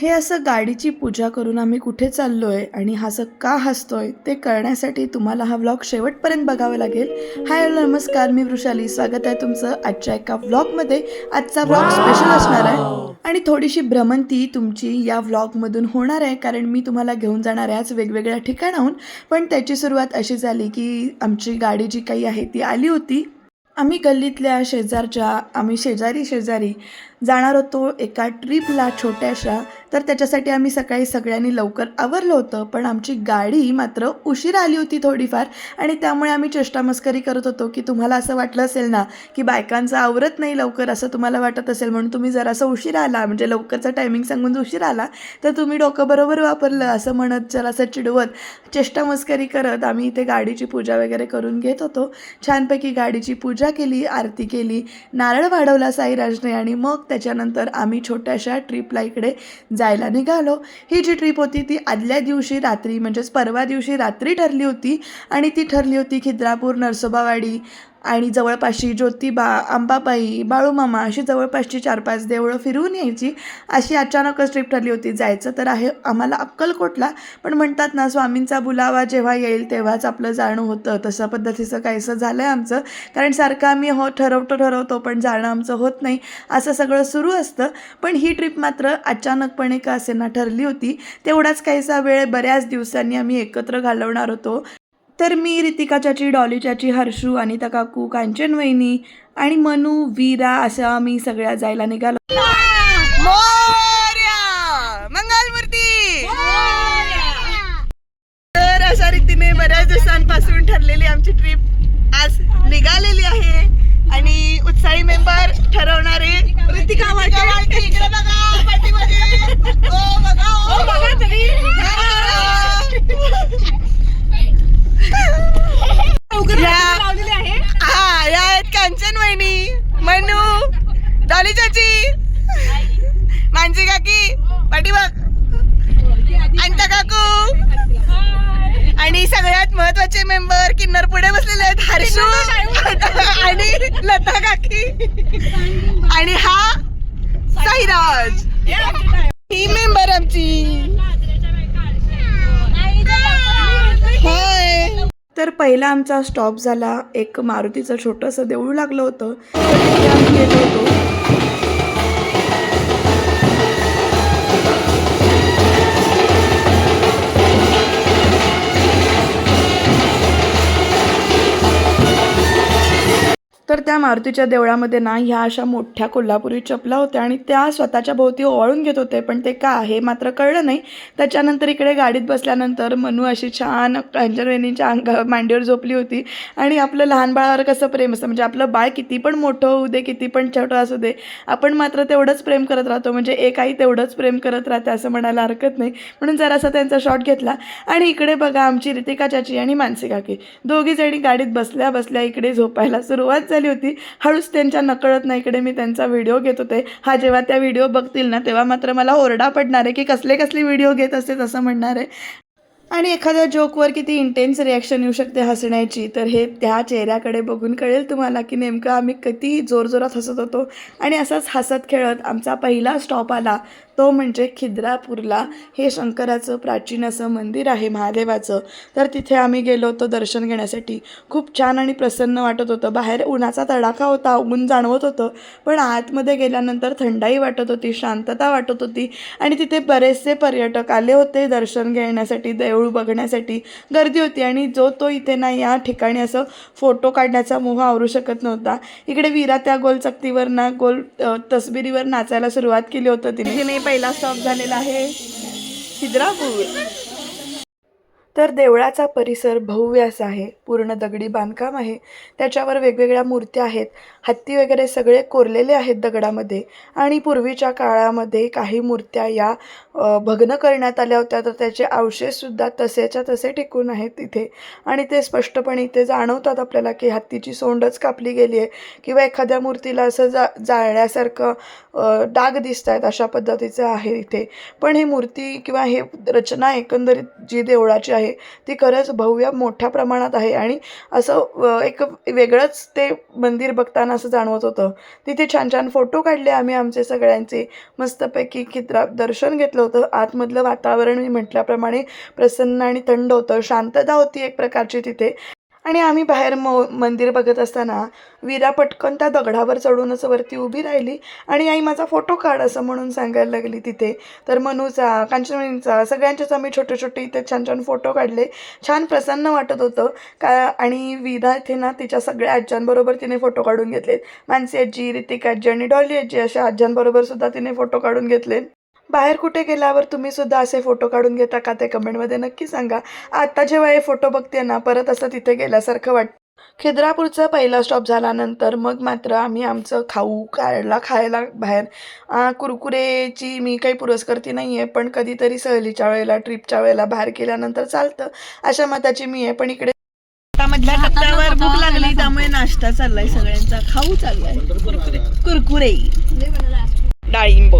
हे असं गाडीची पूजा करून आम्ही कुठे चाललो आहे आणि हा असं का हसतोय ते कळण्यासाठी तुम्हाला हा व्लॉग शेवटपर्यंत बघावा लागेल. हाय नमस्कार मी वृषाली. स्वागत आहे तुमचं आजच्या एका व्लॉगमध्ये आजचा व्लॉग स्पेशल असणार आहे. आणि थोडीशी भ्रमंती तुमची या व्लॉगमधून होणार आहे कारण मी तुम्हाला घेऊन जाणार आहे आज वेगवेगळ्या ठिकाणाहून. पण त्याची सुरुवात अशी झाली की आमची गाडी जी काही आहे ती आली होती. आम्ही गल्लीतल्या शेजारच्या आम्ही शेजारी शेजारी जाणार होतो एका ट्रिपला छोट्याशा. तर त्याच्यासाठी आम्ही सकाळी सगळ्यांनी लवकर आवरलं होतं पण आमची गाडी मात्र उशीर आली होती थोडीफार. आणि त्यामुळे आम्ही चेष्टामस्करी करत होतो की तुम्हाला असं वाटलं असेल ना की बायकांचं आवरत नाही लवकर असं तुम्हाला वाटत असेल म्हणून तुम्ही जरासं उशीर आला. म्हणजे लवकरचा टायमिंग सांगून उशीर आला. तर तुम्ही डोकं बरोबर वापरलं असं म्हणत जरासं चिडवत चेष्टामस्करी करत आम्ही इथे गाडीची पूजा वगैरे करून घेत होतो. छानपैकी गाडीची पूजा केली आरती केली. नारळ वाढवला साईराजने आणि मग त्याच्यानंतर आम्ही छोट्याशा ट्रिपला इकडे जायला निघालो. ही जी ट्रिप होती ती आदल्या दिवशी रात्री म्हणजेच परवा दिवशी रात्री ठरली होती. आणि ती ठरली होती खिद्रापूर नरसोबावाडी. आणि जवळपासची ज्योतिबा अंबाबाई बाळूमामा अशी जवळपासची चार पाच देवळं फिरवून यायची. अशी अचानकच ट्रिप ठरली होती. जायचं तर आहे आम्हाला अक्कलकोटला. पण म्हणतात ना स्वामींचा बुलावा जेव्हा येईल तेव्हाच आपलं जाणं होतं. तसं पद्धतीचं काहीसं झालं आहे आमचं. कारण सारखं आम्ही हो ठरवतो ठरवतो पण जाणं आमचं होत नाही. असं सगळं सुरू असतं. पण ही ट्रिप मात्र अचानकपणे का असेना ठरली होती तेवढाच काहीसा वेळ बऱ्याच दिवसांनी आम्ही एकत्र घालवणार होतो. तर मी रितिका चाची डॉली चाची हर्षू अनिता काकू कांचन वहिनी आणि मनू वीरा असं आम्ही सगळ्या जायला निघालो. मोर्या! मंगलमूर्ती! तर अशा रीतीने बऱ्याच दिवसांपासून ठरलेली आमची ट्रिप आज निघालेली आहे आणि उत्साही मेंबर ठरवणारे ऋतिका वाटे इकडे बघा पाठीमागे. ओ बघा ओ बघा तरी या- हा या आहेत कांचन वहिनी मनू डॉली चाची मानसी काकी पाठीमाग अंता काकू आणि सगळ्यात महत्त्वाचे मेंबर किन्नर पुढे बसलेले आहेत हर्षू आणि लता काकी. आणि हा साईराज. ही मेंबर आमची. तर पहिला आमचा स्टॉप झाला. एक मारुतीचं छोटंसं देऊळ लागलं होतं. तर तिथे आम्ही गेलो होतो. तर त्या मारुतीच्या देवळामध्ये ना ह्या अशा मोठ्या कोल्हापुरी चपला होत्या आणि त्या स्वतःच्या भोवती ओवाळून घेत होते पण ते का हे मात्र कळलं नाही. त्याच्यानंतर इकडे गाडीत बसल्यानंतर मनू अशी छान अंजनवेणीच्या अंगा मांडीवर झोपली होती आणि आपलं लहान बाळावर कसं प्रेम असतं म्हणजे आपलं बाळ किती पण मोठं होऊ दे किती पण छोटं असू दे आपण मात्र तेवढंच प्रेम करत राहतो म्हणजे एक आई तेवढंच प्रेम करत राहते असं म्हणायला हरकत नाही. म्हणून जरासा त्यांचा शॉट घेतला आणि इकडे बघा आमची रितिका चाची आणि मानसी काकी दोघी जणी गाडीत बसल्या बसल्या इकडे झोपायला सुरुवात झाली. होती. हळूच त्यांच्या नकळत ना इकडे मी त्यांचा व्हिडिओ घेत होते. हा जेव्हा त्या व्हिडिओ बघतील ना तेव्हा मात्र मला ओरडा पडणार आहे की कसले कसले व्हिडिओ घेत असते तसं म्हणणार आहे. आणि एखाद्या जोकवर किती इंटेन्स रिॲक्शन येऊ शकते हसण्याची तर हे त्या चेहऱ्याकडे बघून कळेल तुम्हाला की नेमकं आम्ही किती जोरजोरात हसत होतो. आणि असंच हसत खेळत आमचा पहिला स्टॉप आला तो म्हणजे खिद्रापूरला. हे शंकराचं प्राचीन असं मंदिर आहे महादेवाचं. तर तिथे आम्ही गेलो होतो दर्शन घेण्यासाठी. खूप छान आणि प्रसन्न वाटत होतं. बाहेर उन्हाचा तडाखा होता ऊन जाणवत होतं. पण आतमध्ये गेल्यानंतर थंडाई वाटत होती शांतता वाटत होती. आणि तिथे बरेचसे पर्यटक आले होते दर्शन घेण्यासाठी देव देऊळ बघण्यासाठी गर्दी होती आणि जो तो इथे ना या ठिकाणी असं फोटो काढण्याचा मोह आवरू शकत नव्हता. इकडे वीरा त्या गोल चकतीवर ना गोल अ, तसबिरीवर नाचायला सुरुवात केली होतं तिने. तिने पहिला स्टॉप झालेला आहे. खिद्रापूर तर देवळाचा परिसर भव्यास आहे पूर्ण दगडी बांधकाम आहे. त्याच्यावर वेगवेगळ्या मूर्त्या आहेत. हत्ती वगैरे सगळे कोरलेले आहेत दगडामध्ये आणि पूर्वीच्या काळामध्ये काही मूर्त्या या भग्न करण्यात आल्या होत्या. तर त्याचे अवशेषसुद्धा तसेच्या तसे टिकून आहेत तिथे आणि ते स्पष्टपणे इथे जाणवतात आपल्याला की हत्तीची सोंडच कापली गेली आहे किंवा एखाद्या मूर्तीला असं जा जाळण्यासारखं डाग दिसत आहेत अशा पद्धतीचं आहे इथे. पण ही मूर्ती किंवा हे रचना एकंदरीत जी देवळाची आहे ती खरंच भव्य मोठ्या प्रमाणात आहे. आणि असं एक वेगळंच ते मंदिर बघताना असं जाणवत होतं. तिथे छान छान फोटो काढले आम्ही आमचे सगळ्यांचे. मस्तपैकी खिद्रा दर्शन घेतलं होतं. आतमधलं वातावरण मी म्हटल्याप्रमाणे प्रसन्न आणि थंड होतं. शांतता होती एक प्रकारची तिथे. आणि आम्ही बाहेर म मंदिर बघत असताना वीरा पटकन त्या दगडावर चढून असं वरती उभी राहिली आणि आई माझा फोटो काढ असं म्हणून सांगायला लागली तिथे. तर मनूचा कांचनचा सगळ्यांचेच आम्ही छोटे छोटे इथे छान छान फोटो काढले. छान प्रसन्न वाटत होतं. का आणि वीरा इथे ना तिच्या सगळ्या आज्यांबरोबर तिने फोटो काढून घेतलेत. मानसी आजी ऋतिक आजी आणि डॉली आजी अशा आज्यांबरोबर सुद्धा तिने फोटो काढून घेतले बाहेर कुठे गेल्यावर तुम्ही सुद्धा असे फोटो काढून घेता का ते कमेंटमध्ये नक्की सांगा. आता जेव्हा हे फोटो बघते ना परत असं तिथे गेल्यासारखं वाटतं. खिद्रापूरचा पहिला स्टॉप झाल्यानंतर मग मात्र आम्ही आमचं खाऊ काढला खायला बाहेर. आ, कुरकुरेची मी काही पुरस्कर्ती नाही आहे पण कधीतरी सहलीच्या वेळेला ट्रिपच्या वेळेला बाहेर गेल्यानंतर चालतं. अशा मताची मी आहे पण इकडे मधल्या टप्प्यावर भूक लागली त्यामुळे नाश्ता चाललाय सगळ्यांचा. खाऊ चाललाय कुरकुरे. कुरकुरे. डाळिंब.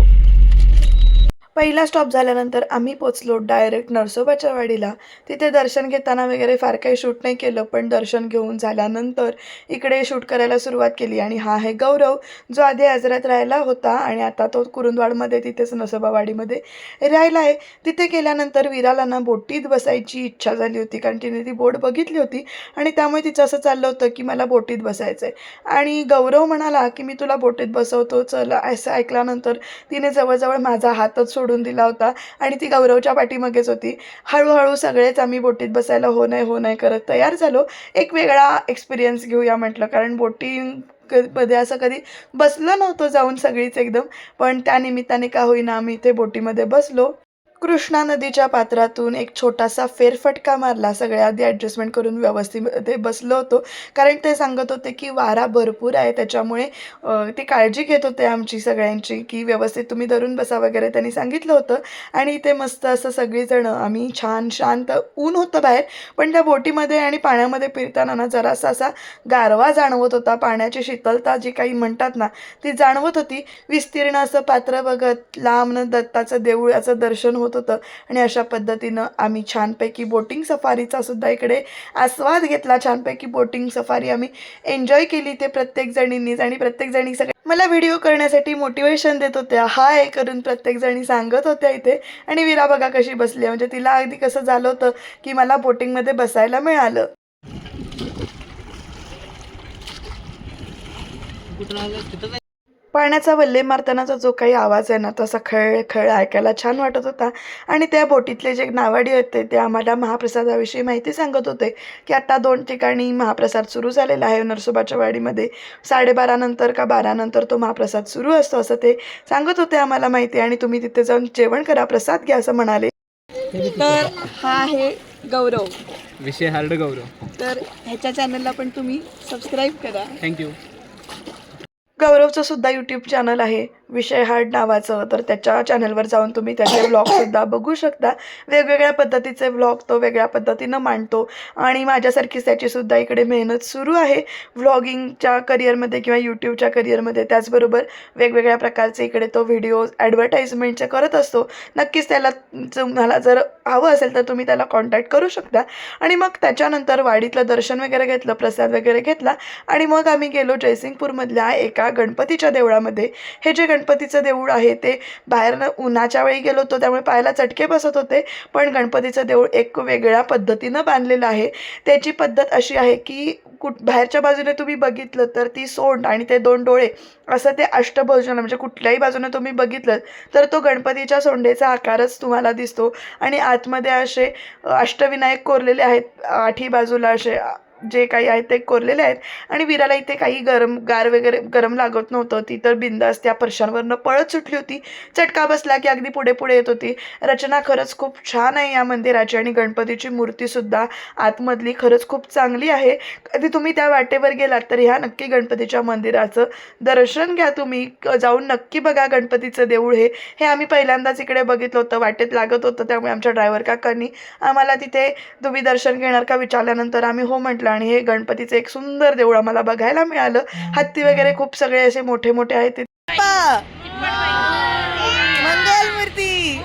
पहिला स्टॉप झाल्यानंतर आम्ही पोचलो डायरेक्ट नरसोबाच्या वाडीला. तिथे दर्शन घेताना वगैरे फार काही शूट नाही केलं पण दर्शन घेऊन झाल्यानंतर इकडे शूट करायला सुरुवात केली. आणि हा आहे गौरव जो आधी आजरात राहायला होता आणि आता तो कुरुंदवाडमध्ये तिथेच नरसोबावाडीमध्ये राहिला आहे. तिथे गेल्यानंतर विराला ना बोटीत बसायची इच्छा झाली होती कारण तिने ती बोट बघितली होती आणि त्यामुळे तिचं असं चाललं होतं की मला बोटीत बसायचं आहे आणि गौरव म्हणाला की मी तुला बोटीत बसवतो चल. असं ऐकल्यानंतर तिने जवळजवळ माझा हातच सोडून दिला होता. आणि ती गौरवच्या पाठीमागेच होती. हळूहळू सगळेच आम्ही बोटीत बसायला हो नाही हो नाही करत तयार झालो. एक वेगळा एक्सपिरियन्स घेऊया म्हटलं. कारण बोटिंगमध्ये असं कधी बसलो नव्हतो जाऊन सगळीच एकदम. पण त्यानिमित्ताने का होईना आम्ही इथे बोटीमध्ये बसलो. कृष्णा नदीच्या पात्रातून एक छोटासा फेरफटका मारला. सगळ्या आधी ॲडजस्टमेंट करून व्यवस्थित ते बसलो होतो. कारण ते सांगत होते की वारा भरपूर आहे. त्याच्यामुळे ते काळजी घेत होते आमची सगळ्यांची की व्यवस्थित तुम्ही धरून बसा वगैरे त्यांनी सांगितलं होतं. आणि इथे मस्त असं सगळीजणं आम्ही छान शांत ऊन होतं बाहेर. पण त्या बोटीमध्ये आणि पाण्यामध्ये फिरताना ना जरासा असा गारवा जाणवत होता. पाण्याची शीतलता जी काही म्हणतात ना ती जाणवत होती. विस्तीर्ण असं पात्र बघत लांब दत्ताचं देऊळाचं दर्शन होत होतं आणि अशा पद्धतीनं आम्ही छानपैकी बोटिंग सफारीचा सुद्धा इकडे आस्वाद घेतला. छानपैकी बोटिंग सफारी आम्ही एन्जॉय केली ते प्रत्येक जणींनीच आणि प्रत्येक जणी मला व्हिडिओ करण्यासाठी मोटिवेशन देत होत्या. हाय करून प्रत्येक जणी सांगत होत्या इथे. आणि विरा बघा कशी बसली म्हणजे तिला अगदी कसं झालं होतं की मला बोटिंगमध्ये बसायला मिळालं. पाण्याचा वल्ले मारतानाचा जो काही आवाज आहे ना तसा खळ खळ ऐकायला छान वाटत होता. आणि त्या बोटीतले जे नावाडी होते ते आम्हाला महाप्रसादाविषयी माहिती सांगत होते की आता दोन ठिकाणी महाप्रसाद सुरू झालेला आहे नरसोबाच्या वाडीमध्ये. साडेबारा नंतर का बारा नंतर तो महाप्रसाद सुरू असतो असं ते सांगत होते आम्हाला माहिती. आणि तुम्ही तिथे जाऊन जेवण करा प्रसाद घ्या असं म्हणाले. तर हा आहे गौरव. विषय हार्ड गौरव. तर ह्याच्या चॅनलला पण तुम्ही सबस्क्राईब करा. थँक्यू गौरवचं सुद्धा यूट्यूब चॅनल आहे. विषय हार्ड नावाचं तर त्याच्या चॅनलवर जाऊन तुम्ही त्याचे व्लॉगसुद्धा बघू शकता. वेगवेगळ्या पद्धतीचे व्लॉग तो वेगळ्या पद्धतीनं मांडतो. आणि माझ्यासारखीच त्याचीसुद्धा इकडे मेहनत सुरू आहे. व्लॉगिंगच्या करिअरमध्ये किंवा यूट्यूबच्या करिअरमध्ये त्याचबरोबर वेगवेगळ्या प्रकारचे इकडे तो व्हिडिओ ॲडव्हर्टाईजमेंटचे करत असतो. नक्कीच त्याला तुम्हाला जर हवं असेल तर तुम्ही त्याला कॉन्टॅक्ट करू शकता. आणि मग त्याच्यानंतर वाडीतलं दर्शन वगैरे घेतलं प्रसाद वगैरे घेतला. आणि मग आम्ही गेलो जयसिंगपूरमधल्या एका गणपतीच्या देवळामध्ये. हे जे गणपतीचं देऊळ आहे ते बाहेरनं उन्हाच्या वेळी गेलो होतो त्यामुळे पायाला चटके बसत होते. पण गणपतीचं देऊळ एक वेगळ्या पद्धतीनं बांधलेलं आहे. त्याची पद्धत अशी आहे की कुठ बाहेरच्या बाजूने तुम्ही बघितलं तर ती सोंड आणि ते दोन डोळे असं ते अष्टभुजन म्हणजे कुठल्याही बाजूने तुम्ही बघितलं तर तो गणपतीच्या सोंडेचा आकारच तुम्हाला दिसतो. आणि आतमध्ये असे अष्टविनायक कोरलेले आहेत आठी बाजूला असे जे काही आहे ते कोरलेले आहेत. आणि वीराला इथे काही गरम गार वगैरे गरम लागत नव्हतं. ती तर बिंदास त्या परशांवरनं पळत सुटली होती. चटका बसला की अगदी पुढे पुढे येत होती. रचना खरंच खूप छान आहे या मंदिराची आणि गणपतीची मूर्तीसुद्धा आतमधली खरंच खूप चांगली आहे. कधी तुम्ही त्या वाटेवर गेलात तर ह्या नक्की गणपतीच्या मंदिराचं दर्शन घ्या तुम्ही. जाऊन नक्की बघा गणपतीचं देऊळ हे. हे आम्ही पहिल्यांदाच इकडे बघितलं होतं. वाटेत लागत होतं. त्यामुळे आमच्या ड्रायव्हर काकांनी आम्हाला तिथे तुम्ही दर्शन घेणार का विचारल्यानंतर आम्ही हो म्हटलं. आणि हे गणपतीचं एक सुंदर देऊळ आम्हाला बघायला मिळालं. हत्ती वगैरे खूप सगळे असे मोठे मोठे आहेत. मंगल मूर्ती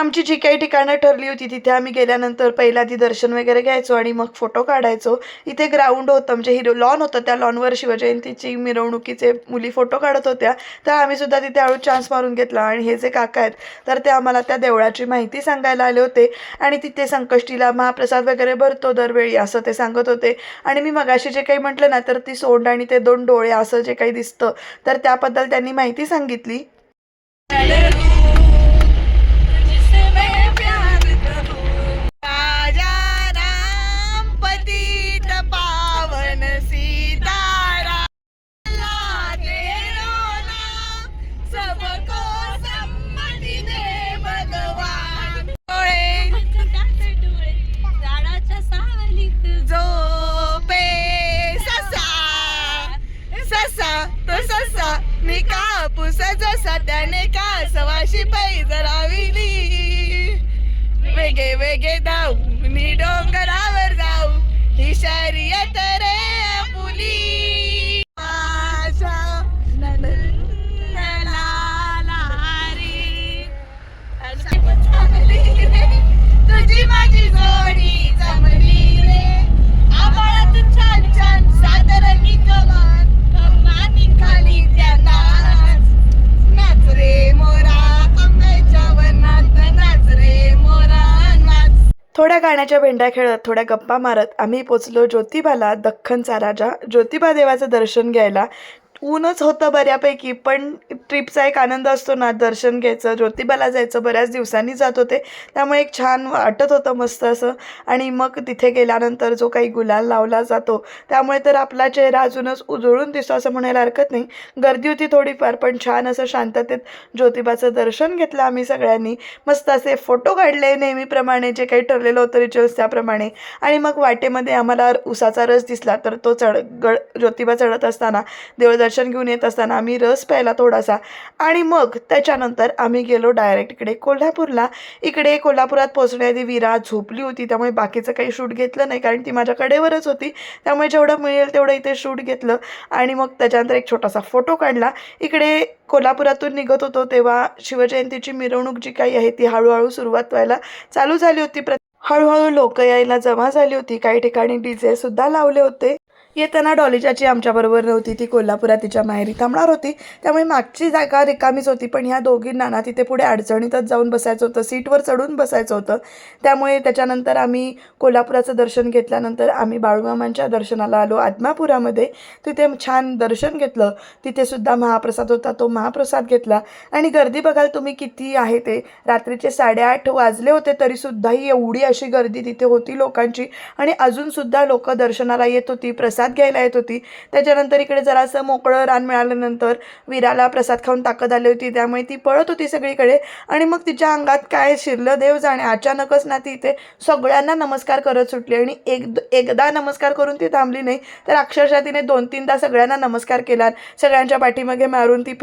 आमची जी काही ठिकाणं ठरली होती तिथे आम्ही गेल्यानंतर पहिला आधी दर्शन वगैरे घ्यायचो आणि मग फोटो काढायचो. इथे ग्राउंड होतं म्हणजे हिरो लॉन होतं त्या लॉनवर शिवजयंतीची मिरवणुकीचे मुली फोटो काढत होत्या. तर आम्ही सुद्धा तिथे हळू चान्स मारून घेतला. आणि हे जे काका आहेत तर ते आम्हाला त्या देवळाची माहिती सांगायला आले होते. आणि तिथे संकष्टीला महाप्रसाद वगैरे भरतो दरवेळी असं ते सांगत होते. आणि मी मगाशी जे काही म्हटलं ना तर ती सोंड आणि ते दोन डोळे असं जे काही दिसतं तर त्याबद्दल त्यांनी माहिती सांगितली. मी कापूस जसा त्याने कासवाशी पै जराविली. वेगे वेगे धाव मी डोंगरावर जाऊ. ही शर्यत पाण्याच्या भेंड्या खेळत थोड्या गप्पा मारत आम्ही पोचलो ज्योतिबाला दख्खनचा राजा. ज्योतिबा देवाचं दर्शन घ्यायला ऊनच होतं बऱ्यापैकी पण ट्रिपचा एक आनंद असतो ना दर्शन घ्यायचं ज्योतिबाला जायचं बऱ्याच दिवसांनी जात होते. त्यामुळे एक छान वाटत होतं मस्त असं. आणि मग तिथे गेल्यानंतर जो काही गुलाल लावला जातो त्यामुळे तर आपला चेहरा अजूनच उजळून दिसतो असं म्हणायला हरकत नाही. गर्दी होती थोडीफार पण छान असं शांततेत ज्योतिबाचं दर्शन घेतलं आम्ही सगळ्यांनी. मस्त असे फोटो काढले नेहमीप्रमाणे जे काही ठरलेलं होतं रिच्युअल्स त्याप्रमाणे. आणि मग वाटेमध्ये आम्हाला उसाचा रस दिसला तर तो चढ गड ज्योतिबा चढत असताना देवदर्शन दर्शन घेऊन येत असताना आम्ही रस प्यायला थोडासा आणि मग त्याच्यानंतर आम्ही गेलो डायरेक्ट इकडे कोल्हापूरला. इकडे कोल्हापुरात पोहोचण्याआधी विरा झोपली होती त्यामुळे बाकीचं काही शूट घेतलं नाही कारण ती माझ्या कडेवरच होती. त्यामुळे जेवढं मिळेल तेवढं इथे शूट घेतलं आणि मग त्याच्यानंतर एक छोटासा फोटो काढला. इकडे कोल्हापुरातून निघत होतो तेव्हा शिवजयंतीची मिरवणूक जी काही आहे ती हळूहळू सुरुवात व्हायला चालू झाली होती. प्र हळूहळू लोक यायला जमा झाली होती. काही ठिकाणी डी जे सुद्धा लावले होते. येताना डॉलिजाची आमच्याबरोबर नव्हती. ती कोल्हापुरात तिच्या माहेरी थांबणार होती. त्यामुळे मागची जागा रिकामीच होती. पण ह्या दोघींना ना तिथे पुढे अडचणीतच जाऊन बसायचं होतं. सीटवर चढून बसायचं होतं. त्यामुळे त्याच्यानंतर आम्ही कोल्हापुराचं दर्शन घेतल्यानंतर आम्ही बाळूमामांच्या दर्शनाला आलो. आदमापुरामध्ये तिथे छान दर्शन घेतलं. तिथेसुद्धा महाप्रसाद होता. तो महाप्रसाद घेतला. आणि गर्दी बघाल तुम्ही किती आहे ते. रात्रीचे साडेआठ वाजले होते तरीसुद्धाही एवढी अशी गर्दी तिथे होती लोकांची. आणि अजूनसुद्धा लोक दर्शनाला येत होती. प्रसाद घ्यायला येत होती. त्याच्यानंतर इकडे जरासं मोकळं रान मिळाल्यानंतर विराला प्रसाद खाऊन ताकद आली होती. त्यामुळे ती पळत होती सगळीकडे. आणि मग तिच्या अंगात काय शिरलं देव जाणे. अचानकच ना ती इथे सगळ्यांना नमस्कार करत सुटली. आणि एक एकदा नमस्कार करून ती थांबली नाही तर अक्षरशः तिने दोन तीनदा सगळ्यांना नमस्कार केला. सगळ्यांच्या पाठीमागे मारून ती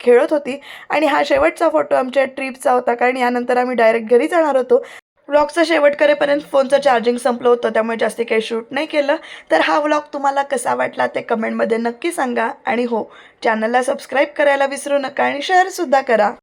खेळत होती. आणि हा शेवटचा फोटो आमच्या ट्रिपचा होता. कारण यानंतर आम्ही डायरेक्ट घरी जाणार होतो. व्लॉगचा शेवट करेपर्यंत फोनचं चार्जिंग संपलं होतं त्यामुळे जास्ती काही शूट नाही केलं. तर हा व्लॉग तुम्हाला कसा वाटला ते कमेंटमध्ये नक्की सांगा. आणि हो चॅनलला सबस्क्राईब करायला विसरू नका आणि शेअरसुद्धा करा.